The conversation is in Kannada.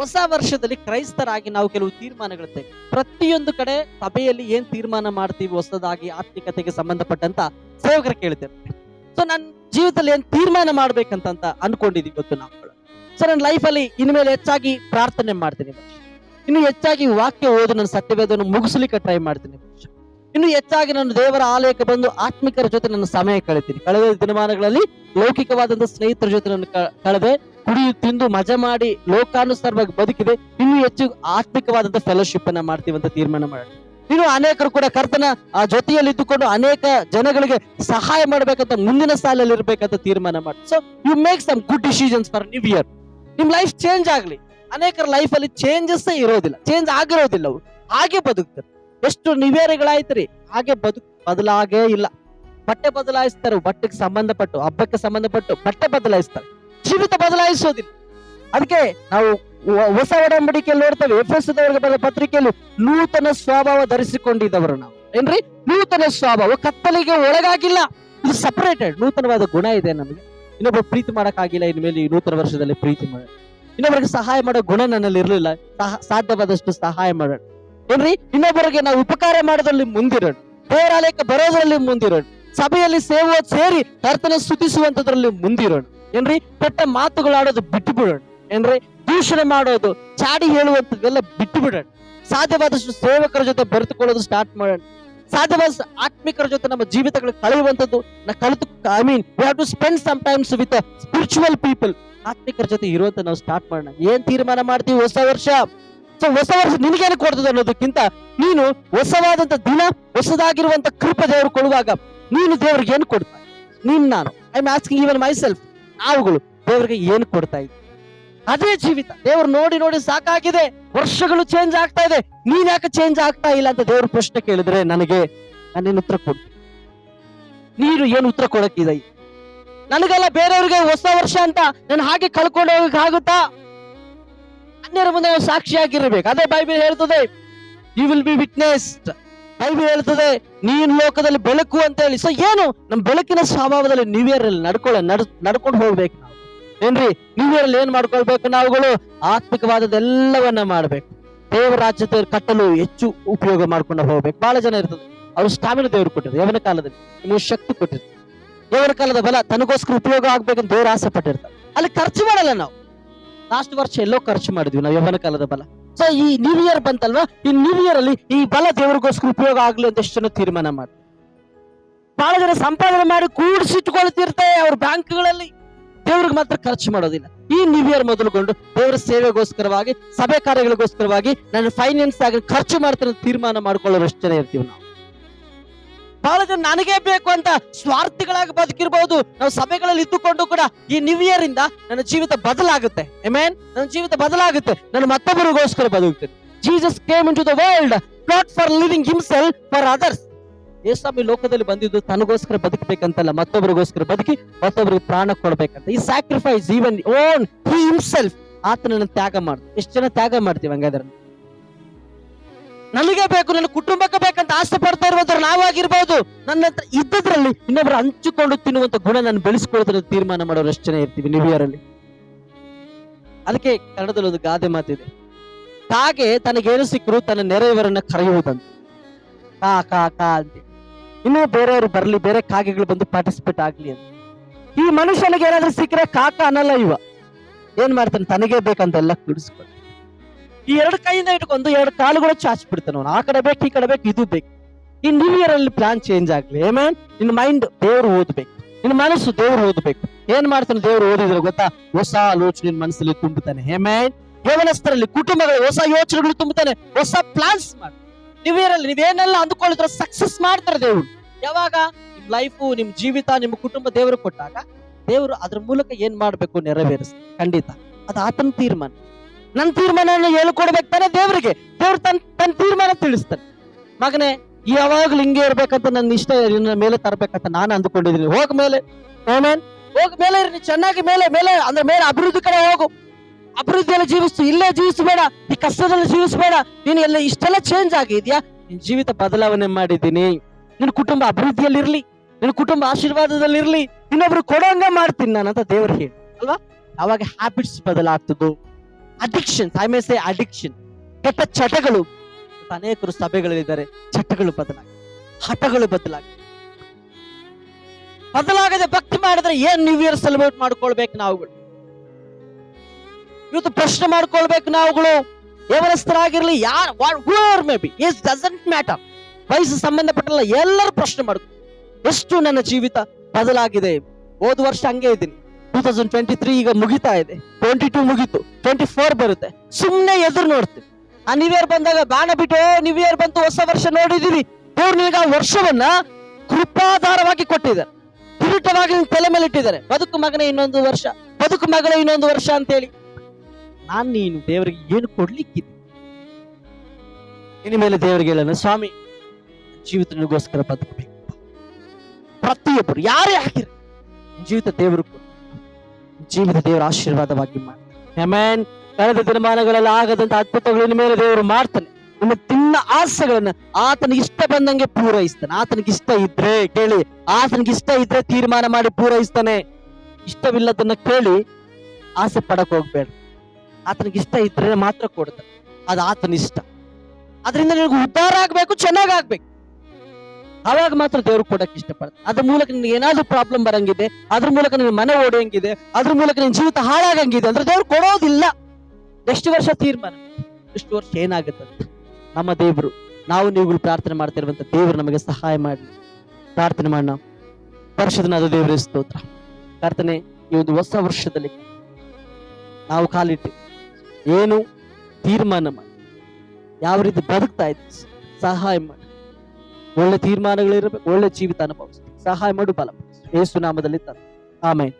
ಹೊಸ ವರ್ಷದಲ್ಲಿ ಕ್ರೈಸ್ತರಾಗಿ ನಾವು ಕೆಲವು ತೀರ್ಮಾನಗಳು ತೆಗೆ ಪ್ರತಿಯೊಂದು ಕಡೆ ಸಭೆಯಲ್ಲಿ ಏನ್ ತೀರ್ಮಾನ ಮಾಡ್ತೀವಿ ಹೊಸದಾಗಿ ಆತ್ಮಿಕತೆಗೆ ಸಂಬಂಧಪಟ್ಟಂತ ಸೇವಕರು ಕೇಳ್ತೇವೆ. ಸೊ ನನ್ನ ಜೀವಿತದಲ್ಲಿ ಏನ್ ತೀರ್ಮಾನ ಮಾಡ್ಬೇಕಂತ ಅನ್ಕೊಂಡಿದೀವಿ ಗೊತ್ತು ನಾವು. ಸೊ ನನ್ನ ಲೈಫಲ್ಲಿ ಇನ್ಮೇಲೆ ಹೆಚ್ಚಾಗಿ ಪ್ರಾರ್ಥನೆ ಮಾಡ್ತೀನಿ. ಇನ್ನು ಹೆಚ್ಚಾಗಿ ವಾಕ್ಯ ಓದು ನನ್ನ ಸತ್ಯವೇದವನ್ನು ಮುಗಿಸ್ಲಿಕ್ಕೆ ಟ್ರೈ ಮಾಡ್ತೀನಿ. ಇನ್ನು ಹೆಚ್ಚಾಗಿ ನಾನು ದೇವರ ಆಲಯಕ್ಕೆ ಬಂದು ಆತ್ಮಿಕರ ಜೊತೆ ನನ್ನ ಸಮಯ ಕಳಿತೀನಿ. ಕಳೆದ ದಿನಮಾನಗಳಲ್ಲಿ ಲೌಕಿಕವಾದಂತ ಸ್ನೇಹಿತರ ಜೊತೆ ನನ್ನ ಕಳೆದೆ. ಕುಡಿಯು ತಿಂದು, ಮಜಾ ಮಾಡಿ ಲೋಕಾನುಸಾರವಾಗಿ ಬದುಕಿದೆ ಇನ್ನು ಹೆಚ್ಚು ಆತ್ಮಿಕವಾದಂತ ಫೆಲೋಶಿಪ್ ಅನ್ನ ಮಾಡ್ತೀವಿ ಅಂತ ತೀರ್ಮಾನ ಮಾಡೋಣ ಇನ್ನು ಅನೇಕರು ಕೂಡ ಕರ್ತನ, ಆ, ಜೊತೆಯಲ್ಲಿ ಇದ್ದುಕೊಂಡು ಅನೇಕ ಜನಗಳಿಗೆ ಸಹಾಯ ಮಾಡಬೇಕಂತ ಮುಂದಿನ ಸಾಲಲ್ಲಿ ಇರ್ಬೇಕಂತ ತೀರ್ಮಾನ ಮಾಡಿ so you make some good decisions for new year ನಿಮ್ ಲೈಫ್ ಚೇಂಜ್ ಆಗ್ಲಿ. ಅನೇಕರ ಲೈಫ್ ಅಲ್ಲಿ ಚೇಂಜಸ್ ಇರೋದಿಲ್ಲ. ಚೇಂಜ್ ಆಗಿರೋದಿಲ್ಲ ಅವ್ರು. ಹಾಗೆ ಬದುಕ್ತಾರೆ. ಎಷ್ಟು ನಿವೇರಿಗಳಾಯ್ತ್ರಿ ಹಾಗೆ ಬದುಕ್, ಬದಲಾಗೇ ಇಲ್ಲ. ಬಟ್ಟೆ ಬದಲಾಯಿಸ್ತಾರೆ, ಬಟ್ಟೆಗೆ ಸಂಬಂಧಪಟ್ಟು, ಹಬ್ಬಕ್ಕೆ ಸಂಬಂಧಪಟ್ಟು ಬಟ್ಟೆ ಬದಲಾಯಿಸ್ತಾರೆ. ಜೀವಿತ ಬದಲಾಯಿಸೋದಿಲ್ಲ. ಅದಕ್ಕೆ ನಾವು ಹೊಸ ಒಡಂಬಡಿಕೆಯಲ್ಲಿ ನೋಡ್ತೇವೆ ಎಫ್ ಎಸ್ ಬರೆದ ಪತ್ರಿಕೆಯಲ್ಲಿ ನೂತನ ಸ್ವಭಾವ ಧರಿಸಿಕೊಂಡಿದ್ದವರು ನಾವು. ಏನ್ರಿ? ನೂತನ ಸ್ವಭಾವ, ಕತ್ತಲಿಗೆ ಒಳಗಾಗಿಲ್ಲ. ಇದು ಸಪರೇಟೆಡ್ ನೂತನವಾದ ಗುಣ ಇದೆ ನಮಗೆ. ಇನ್ನೊಬ್ಬ ಪ್ರೀತಿ ಮಾಡಕ್ಕಾಗಿಲ್ಲ, ಇನ್ಮೇಲೆ ಈ ನೂತನ ವರ್ಷದಲ್ಲಿ ಪ್ರೀತಿ ಮಾಡ, ಇನ್ನೊಬ್ಬರಿಗೆ ಸಹಾಯ ಮಾಡೋ ಗುಣ ನನ್ನಲ್ಲಿ ಇರಲಿಲ್ಲ ಸಾಧ್ಯವಾದಷ್ಟು ಸಹಾಯ ಮಾಡೋಣ. ಏನ್ರಿ? ಇನ್ನೊಬ್ಬರಿಗೆ ನಾವು ಉಪಕಾರ ಮಾಡೋದ್ರಲ್ಲಿ ಮುಂದಿರೋಣ. ದೇವರಾಲಯಕ್ಕೆ ಬರೋದ್ರಲ್ಲಿ ಮುಂದಿರೋಣ. ಸಭೆಯಲ್ಲಿ ಸೇವ, ಸೇರಿ ಕರ್ತನ ಸ್ತುತಿಸುವಂತದ್ರಲ್ಲಿ ಮುಂದಿರೋಣ. ಏನ್ರಿ? ಕೆಟ್ಟ ಮಾತುಗಳಾಡೋದು ಬಿಟ್ಟು ಬಿಡೋಣ ಏನ್ರಿ? ದೂಷಣೆ ಮಾಡೋದು, ಚಾಡಿ ಹೇಳುವಂತದ್ದೆಲ್ಲ ಬಿಟ್ಟು ಬಿಡೋಣ ಸಾಧ್ಯವಾದಷ್ಟು ಸೇವಕರ ಜೊತೆ ಬರೆದುಕೊಳ್ಳೋದು ಸ್ಟಾರ್ಟ್ ಮಾಡೋಣ. ಸಾಧ್ಯವಾದಷ್ಟು ಆತ್ಮಿಕರ ಜೊತೆ ನಮ್ಮ ಜೀವಿತಗಳು ಕಳೆಯುವಂತದ್ದು ನಾ ಕಲಿತು I mean we have to spend some times with spiritual people ಆತ್ಮಿಕರ ಜೊತೆ ಇರುವಂತ ನಾವು ಸ್ಟಾರ್ಟ್ ಮಾಡೋಣ. ಏನ್ ತೀರ್ಮಾನ ಮಾಡ್ತೀವಿ ಹೊಸ ವರ್ಷ? ಸೊ ಹೊಸ ವರ್ಷ ನಿನಗೇನು ಕೊಡ್ತದೆ ಅನ್ನೋದಕ್ಕಿಂತ ನೀನು ಹೊಸವಾದಂತ ದಿನ, ಹೊಸದಾಗಿರುವಂತ ಕೃಪೆ ದೇವರು ಕೊಡುವಾಗ ನೀನು ದೇವ್ರಿಗೆ ಏನು ಕೊಡ್ತಾ ನೀನ್ ನಾನು. I am asking even myself ನಾವುಗಳು ದೇವರಿಗೆ ಏನು ಕೊಡ್ತಾ ಇದ್ದೀವಿ ಅದೇ ಜೀವಿತ. ದೇವ್ರು ನೋಡಿ ನೋಡಿ ಸಾಕಾಗಿದೆ. ವರ್ಷಗಳು ಚೇಂಜ್ ಆಗ್ತಾ ಇದೆ. ನೀನ್ ಯಾಕೆ ಚೇಂಜ್ ಆಗ್ತಾ ಇಲ್ಲ ಅಂತ ದೇವ್ರ ಪ್ರಶ್ನೆ ಕೇಳಿದ್ರೆ ನನಗೆ ನಾನೇನು ಉತ್ತರ ಕೊಡು. ನೀನು ಏನು ಉತ್ತರ ಕೊಡಕ್ಕಿದೆ? ನನಗೆಲ್ಲ ಬೇರೆಯವ್ರಿಗೆ ಹೊಸ ವರ್ಷ ಅಂತ ನಾನು ಹಾಗೆ ಕಳ್ಕೊಂಡು ಹೋಗಕ್ ಆಗುತ್ತಾ? ಅನ್ಯರ ಮುಂದೆ ಸಾಕ್ಷಿಯಾಗಿರ್ಬೇಕು. ಅದೇ ಬೈಬಲ್ ಹೇಳ್ತದೆ you will be witnessed Bible ಹೇಳ್ತದೆ, ನೀನ್ ಲೋಕದಲ್ಲಿ ಬೆಳಕು ಅಂತ ಹೇಳಿ. ಸೊ ಏನು? ನಮ್ ಬೆಳಕಿನ ಸ್ವಭಾವದಲ್ಲಿ ನೀವೇರಲ್ಲಿ ನಡ್ಕೊಳ್ಳ ನಡ್ ನಡ್ಕೊಂಡು ಹೋಗ್ಬೇಕು ನಾವು. ಏನ್ರಿ? ನೀವೇರಲ್ಲಿ ಏನ್ ಮಾಡ್ಕೊಳ್ಬೇಕು ನಾವುಗಳು? ಆತ್ಮಿಕವಾದದ್ದೆಲ್ಲವನ್ನ ಮಾಡ್ಬೇಕು. ದೇವರ ಕಟ್ಟಲು ಹೆಚ್ಚು ಉಪಯೋಗ ಮಾಡ್ಕೊಂಡು ಹೋಗ್ಬೇಕು. ಬಹಳ ಜನ ಇರ್ತದೆ. ಅವ್ರು ಸ್ಟಾಮಿನ ದೇವರು ಕೊಟ್ಟಿದ್ರು ಯವನ ಕಾಲದಲ್ಲಿ ನಿಮಗೆ ಶಕ್ತಿ ಕೊಟ್ಟಿರ್ತದೆ ದೇವರ ಕಾಲದ ಬಲ ತನಗೋಸ್ಕರ ಉಪಯೋಗ ಆಗ್ಬೇಕಂತ ದೇವ್ರ ಆಸೆ ಪಟ್ಟಿರ್ತಾರೆ ಅಲ್ಲಿ ಖರ್ಚು ಮಾಡಲ್ಲ ನಾವು. ಲಾಸ್ಟ್ ವರ್ಷ ಎಲ್ಲೋ ಖರ್ಚು ಮಾಡಿದ್ವಿ ನಾವು ಯವನ ಕಾಲದ ಬಲ. ಸೊ ಈ ನ್ಯೂ ಇಯರ್ ಬಂತಲ್ವಾ? ಈ ನ್ಯೂ ಇಯರ್ ಅಲ್ಲಿ ಈ ಬಲ ದೇವರಿಗೋಸ್ಕರ ಉಪಯೋಗ ಆಗ್ಲಿ ಅಂತ ಎಷ್ಟು ಜನ ತೀರ್ಮಾನ ಮಾಡಿ ಬಹಳ ಜನ ಸಂಪಾದನೆ ಮಾಡಿ ಕೂಡಿಸಿಟ್ಕೊಳ್ತಿರ್ತಾರೆ ಅವ್ರ ಬ್ಯಾಂಕ್ಗಳಲ್ಲಿ. ದೇವ್ರಿಗೆ ಮಾತ್ರ ಖರ್ಚು ಮಾಡೋದಿಲ್ಲ. ಈ ನ್ಯೂ ಇಯರ್ ಮೊದಲುಗೊಂಡು ದೇವರ ಸೇವೆಗೋಸ್ಕರವಾಗಿ, ಸಭೆ ಕಾರ್ಯಗಳಿಗೋಸ್ಕರವಾಗಿ ನಾನು ಫೈನಾನ್ಸ್ ಆಗಿ ಖರ್ಚು ಮಾಡ್ತಾರೆ ತೀರ್ಮಾನ ಮಾಡ್ಕೊಳ್ಳೋರು ಎಷ್ಟು ಜನ ಇರ್ತೀವಿ ನಾವು. ಬಹಳ ಜನ ನನಗೆ ಬೇಕು ಅಂತ ಸ್ವಾರ್ಥಿಗಳಾಗಿ ಬದುಕಿರ್ಬಹುದು ನಾವು ಸಭೆಗಳಲ್ಲಿ ಇದ್ದುಕೊಂಡು ಕೂಡ ಈ ನ್ಯೂ ಇಯರ್ ಇಂದ ನನ್ನ ಜೀವಿತ ಬದಲಾಗುತ್ತೆ. ಎಮೇನ್ ನನ್ನ ಜೀವಿತ ಬದಲಾಗುತ್ತೆ. ನನ್ನ ಮತ್ತೊಬ್ಬರಿಗೋಸ್ಕರ ಬದುಕುತ್ತೆ Jesus came into the world not for living himself for others ಯೇಸು ಲೋಕದಲ್ಲಿ ಬಂದಿದ್ದು ತನಗೋಸ್ಕರ ಬದುಕಬೇಕಂತಲ್ಲ, ಮತ್ತೊಬ್ಬರಿಗೋಸ್ಕರ ಬದುಕಿ ಮತ್ತೊಬ್ಬರಿಗೆ ಪ್ರಾಣ ಕೊಡ್ಬೇಕಂತ. ಈ sacrifice even own he himself ಆತನನ್ನು ತ್ಯಾಗ ಮಾಡ್ ಎಷ್ಟು ಜನ ತ್ಯಾಗ ಮಾಡ್ತೀವಿ ಹಂಗಾದ್ರೆ? ನನಗೆ ಬೇಕು, ನನ್ನ ಕುಟುಂಬಕ್ಕೆ ಬೇಕಂತ ಆಸೆ ಪಡ್ತಾ ಇರುವಂತವ್ರು ನಾವಾಗಿರ್ಬೋದು. ನನ್ನ ಇದ್ದದ್ರಲ್ಲಿ ಇನ್ನೊಬ್ರು ಹಂಚಿಕೊಂಡು ತಿನ್ನುವಂತ ಗುಣ ನಾನು ಬೆಳೆಸ್ಕೊಳ್ಳೋದ್ರ ತೀರ್ಮಾನ ಮಾಡೋರು ಇರ್ತೀವಿ ನ್ಯೂ ಇಯರ್ ಅಲ್ಲಿ ಅದಕ್ಕೆ ಕನ್ನಡದಲ್ಲಿ ಒಂದು ಗಾದೆ ಮಾತಿದೆ. ಕಾಗೆ ತನಗೇನು ಸಿಕ್ಕರು ತನ್ನ ನೆರೆಯವರನ್ನ ಕರೆಯುವುದಂತ. ಕಾ ಕಾ ಕಾ ಅಂತ. ಇನ್ನೂ ಬೇರೆಯವರು ಬರಲಿ, ಬೇರೆ ಕಾಗೆಗಳು ಬಂದು ಪಾರ್ಟಿಸಿಪೇಟ್ ಆಗ್ಲಿ ಅಂತ. ಈ ಮನುಷ್ಯನಿಗೆ ಏನಾದ್ರೂ ಸಿಕ್ಕರೆ ಕಾಕ ಅನ್ನಲ್ಲ ಇವ. ಏನ್ ಮಾಡ್ತಾನೆ? ತನಗೇ ಬೇಕಂತ ಎಲ್ಲ ಕುಡಿಸ್ಕೊಂಡು ಈ ಎರಡು ಕೈಯಿಂದ ಇಟ್ಕೊಂಡು ಎರಡು ಕಾಲುಗಳು ಚಾಚ್ ಬಿಡ್ತಾನೆ ಅವನು ಆ ಕಡೆ ಬೇಕು, ಈ ಕಡೆ ಬೇಕು, ಇದು ಬೇಕು. ಈ ನ್ಯೂ ಇಯರ್ ಅಲ್ಲಿ ಪ್ಲಾನ್ ಚೇಂಜ್ ಆಗ್ಲಿ ಏಮೇನ್ ನಿನ್ನ ಮೈಂಡ್ ದೇವ್ರು ಓದ್ಬೇಕು. ನಿನ್ನ ಮನಸ್ಸು ದೇವ್ರು ಓದ್ಬೇಕು. ಏನ್ ಮಾಡ್ತಾನೆ ದೇವ್ರು ಓದಿದ್ರೆ ಗೊತ್ತಾ? ಹೊಸ ಆಲೋಚನೆ ಮನಸ್ಸಲ್ಲಿ ತುಂಬುತ್ತಾನೆ ಹೇಮೇನ್ ಯೌವನಸ್ಥರಲ್ಲಿ ಕುಟುಂಬಗಳು ಹೊಸ ಯೋಚನೆಗಳು ತುಂಬುತ್ತಾನೆ, ಹೊಸ ಪ್ಲಾನ್ಸ್ ಮಾಡಿ. ನ್ಯೂ ಇಯರ್ ಅಲ್ಲಿ ನೀವೇನೆಲ್ಲ ಸಕ್ಸಸ್ ಮಾಡ್ತಾರೆ ದೇವ್ರು. ಯಾವಾಗ? ನಿಮ್ ಲೈಫು ನಿಮ್ ಜೀವಿತ, ನಿಮ್ಮ ಕುಟುಂಬ ದೇವರು ಕೊಟ್ಟಾಗ ದೇವರು ಅದ್ರ ಮೂಲಕ ಏನ್ ಮಾಡ್ಬೇಕು ನೆರವೇರಿಸ್ ಖಂಡಿತ. ಅದು ಆತನ ತೀರ್ಮಾನ. ನನ್ನ ತೀರ್ಮಾನ ಹೇಳ್ಕೊಡ್ಬೇಕು ತಾನೆ ದೇವರಿಗೆ. ದೇವ್ರು ತನ್ ತನ್ನ ತೀರ್ಮಾನ ತಿಳಿಸ್ತಾನೆ. ಮಗನೇ, ಯಾವಾಗ್ಲೂ ಹಿಂಗೆ ಇರ್ಬೇಕಂತ ನನ್ನ ಇಷ್ಟ ನಿನ್ನ ಮೇಲೆ ತರ್ಬೇಕಂತ ನಾನು ಅಂದ್ಕೊಂಡಿದ್ದೀನಿ. ಹೋಗ್ ಮೇಲೆ. ಆಮೇನ್ ಹೋಗ್ ಮೇಲೆ ನೀ ಚೆನ್ನಾಗಿ ಮೇಲೆ ಮೇಲೆ, ಅಂದ್ರೆ ಮೇಲೆ ಅಭಿವೃದ್ಧಿ ಕಡೆ ಹೋಗು. ಅಭಿವೃದ್ಧಿಯಲ್ಲಿ ಜೀವಿಸು. ಇಲ್ಲೇ ಜೀವಿಸಬೇಡ. ಈ ಕಷ್ಟದಲ್ಲಿ ಜೀವಿಸಬೇಡ. ನೀನು ಎಲ್ಲ ಇಷ್ಟೆಲ್ಲ ಚೇಂಜ್ ಆಗಿದ್ಯಾ? ನಿನ್ ಜೀವಿತ ಬದಲಾವಣೆ ಮಾಡಿದ್ದೀನಿ. ನಿನ್ನ ಕುಟುಂಬ ಅಭಿವೃದ್ಧಿಯಲ್ಲಿರ್ಲಿ. ನಿನ್ನ ಕುಟುಂಬ ಆಶೀರ್ವಾದದಲ್ಲಿರ್ಲಿ. ಇನ್ನೊಬ್ರು ಕೊಡೋಂಗ ಮಾಡ್ತೀನಿ ನಾನು ಅಂತ ದೇವ್ರು ಹೇಳಿ. ಅಲ್ವಾ? ಅವಾಗ habits ಬದಲಾಗ್ತದ್ದು. Addiction I may say addiction ಕೆಟ್ಟ ಚಟಗಳು, ಅನೇಕರು ಸಭೆಗಳಲ್ಲಿದ್ದಾರೆ, ಚಟಗಳು ಬದಲಾಗಿ, ಹಠಗಳು ಬದಲಾಗಿ. ಬದಲಾಗದೆ ಭಕ್ತಿ ಮಾಡಿದ್ರೆ ಏನ್ ನ್ಯೂ ಇಯರ್ ಸೆಲೆಬ್ರೇಟ್ ಮಾಡ್ಕೊಳ್ಬೇಕು ನಾವುಗಳು? ಇವತ್ತು ಪ್ರಶ್ನೆ ಮಾಡ್ಕೊಳ್ಬೇಕು ನಾವುಗಳು. ದೇವರಸ್ಥರಾಗಿರ್ಲಿ ಯಾರು may be is doesn't matter ವಯಸ್ಸು ಸಂಬಂಧಪಟ್ಟಲ್ಲ ಎಲ್ಲರೂ ಪ್ರಶ್ನೆ ಮಾಡ್ಕೊ. ಎಷ್ಟು ನನ್ನ ಜೀವಿತ ಬದಲಾಗಿದೆ? ಹೋದ ವರ್ಷ ಹಂಗೆ ಇದ್ದೀನಿ. ಟೂ ತೌಸಂಡ್ ಟ್ವೆಂಟಿ ತ್ರೀ ಈಗ ಮುಗಿತಾ ಇದೆ. ಟ್ವೆಂಟಿ ಟೂ ಮುಗೀತು. ಟ್ವೆಂಟಿ ಫೋರ್ ಬರುತ್ತೆ. ಸುಮ್ನೆ ಎದುರು ನೋಡ್ತೀವಿ. ಆ ನ್ಯೂ ಇಯರ್ ಬಂದಾಗ ಬಾಣ ಬಿಟ್ಟು ನ್ಯೂ ಇಯರ್ ಬಂತು, ಹೊಸ ವರ್ಷ ನೋಡಿದೀವಿ. ದೇವ್ರು ನಿನಗೆ ಆ ವರ್ಷವನ್ನ ಕೃಪಾಧಾರವಾಗಿ ಕೊಟ್ಟಿದ್ದಾರೆ. ಕಿರೀಟವಾಗಿ ತಲೆ ಮೇಲೆ ಇಟ್ಟಿದ್ದಾರೆ. ಬದುಕು ಮಗನ ಇನ್ನೊಂದು ವರ್ಷ. ಬದುಕು ಮಗಳ ಇನ್ನೊಂದು ವರ್ಷ ಅಂತೇಳಿ. ನಾನು ನೀನು ದೇವರಿಗೆ ಏನು ಕೊಡ್ಲಿಕ್ಕಿದೆ? ಇನ್ನು ಮೇಲೆ ದೇವರಿಗೆ ಹೇಳೋಣ, ಸ್ವಾಮಿ ಜೀವಿತ ನಿನಗೋಸ್ಕರ ಬದುಕಬೇಕು. ಪ್ರತಿಯೊಬ್ಬರು, ಯಾರೇ ಹಾಕಿರ ಜೀವಿತ ದೇವರು. ಜೀವಿತ ದೇವರ ಆಶೀರ್ವಾದವಾಗಿ ಮಾಡಿ. ಕಳೆದ ದಿನಮಾನಗಳಲ್ಲಿ ಆಗದಂತ ಅದ್ಭುತಗಳ ಮೇಲೆ ದೇವರು ಮಾಡ್ತಾನೆ. ನಿಮ್ಮ ತಿನ್ನ ಆಸೆಗಳನ್ನ ಆತನಿಗೆ ಇಷ್ಟ ಬಂದಂಗೆ ಪೂರೈಸ್ತಾನೆ. ಆತನಿಗೆ ಇಷ್ಟ ಇದ್ರೆ ಕೇಳಿ ಆತನಿಗೆ ಇಷ್ಟ ಇದ್ರೆ ತೀರ್ಮಾನ ಮಾಡಿ ಪೂರೈಸ್ತಾನೆ. ಇಷ್ಟವಿಲ್ಲದನ್ನ ಕೇಳಿ ಆಸೆ ಪಡಕ್ ಹೋಗ್ಬೇಡ. ಆತನಿಗೆ ಇಷ್ಟ ಇದ್ರೆ ಮಾತ್ರ ಕೊಡ್ತಾನೆ. ಅದು ಆತನ ಇಷ್ಟ ಅದರಿಂದ ನಿನಗೆ ಉದ್ಧಾರ ಆಗ್ಬೇಕು, ಚೆನ್ನಾಗ್ ಆಗ್ಬೇಕು. ಅವಾಗ ಮಾತ್ರ ದೇವ್ರು ಕೊಡಕ್ ಇಷ್ಟಪಡ್ತಾರೆ. ಅದ್ರ ಮೂಲಕ ನಿನ್ಗೆ ಏನಾದ್ರೂ ಪ್ರಾಬ್ಲಮ್ ಬರಂಗಿದೆ, ಅದ್ರ ಮೂಲಕ ನಿನ್ನ ಮನೆ ಓಡಿಯಂಗಿದೆ ಅದ್ರ ಮೂಲಕ ನಿನ್ ಜೀವಿತ ಹಾಳಾಗಂಗಿದೆ ಅಂದ್ರೆ ದೇವ್ರು ಕೊಡೋದಿಲ್ಲ. ಎಷ್ಟು ವರ್ಷ ತೀರ್ಮಾನ? ಎಷ್ಟು ವರ್ಷ ಏನಾಗುತ್ತೆ ನಮ್ಮ ದೇವ್ರು, ನಾವು ನೀವುಗಳು ಪ್ರಾರ್ಥನೆ ಮಾಡ್ತಿರುವಂತ ದೇವ್ರು ನಮಗೆ ಸಹಾಯ ಮಾಡಲಿ. ಪ್ರಾರ್ಥನೆ ಮಾಡೋಣ. ಪರಿಶುದ್ಧನಾದ ದೇವರ, ಸ್ತೋತ್ರ. ಪ್ರಾರ್ಥನೆ ಈ ಒಂದು ಹೊಸ ವರ್ಷದಲ್ಲಿ ನಾವು ಕಾಲಿಟ್ಟು ಏನು ತೀರ್ಮಾನ ಮಾಡಿ. ಯಾವ ರೀತಿ ಬದುಕ್ತಾ ಇದ್ದೀವಿ, ಸಹಾಯ ಮಾಡಿ. ಒಳ್ಳೆ ತೀರ್ಮಾನಗಳಿರಬೇಕು ಒಳ್ಳೆ ಜೀವಿತ ಅನುಭವಿಸ್ತೀವಿ ಸಹಾಯ ಮಾಡು ಬಲ ಯೇಸು ನಾಮದಲ್ಲಿ ಆಮೇಲೆ